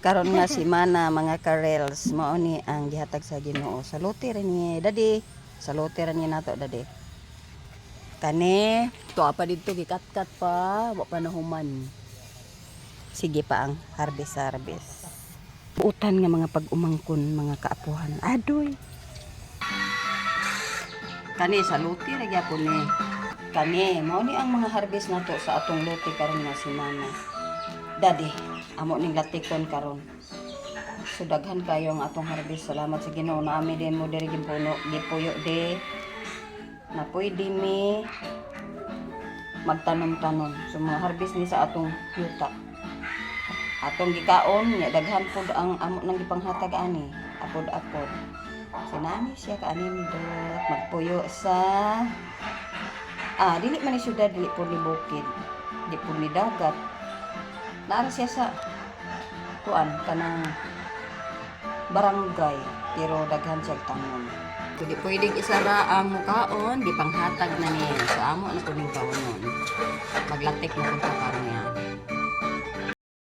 karon nga si Mana mga karels mao ni ang gihatag sa Ginoo. Saluti ra ni Daddy. Saluti ra ni nato Daddy. Kani, to pa dito gikat-kat pa, wa pa nahuman. Sige pa ang harvest harvest. Utan nga mga pag-umangkon mga kaapuhan. Adoy. Kani saluti ra gyapon ni. Kani mao ni ang mga harvest nato sa atong lote karon nga si. Daddy, amo ning latikon karon. So daghan kayo ang atong harvest. Salamat sa Ginoo na ami din mo diri gimpuno gipuyo de na pwede mi magtanom-tanom. So mga harvest ni sa atong yuta. Atong gikaon nya daghan pud ang amo nang gipanghatag ani. Apod-apod. Sinani siya kaanin dot magpuyo sa Ah, dili man ni syudad, dili po ni bukid. Di po ni dagat. Naara siya sa kuan kanang barangay pero daghan siya tanon. Kung di pwedeng isara ang mukaon, di panghatag na niya. So amo na kuning kaunon. Maglatik na punta karon niya.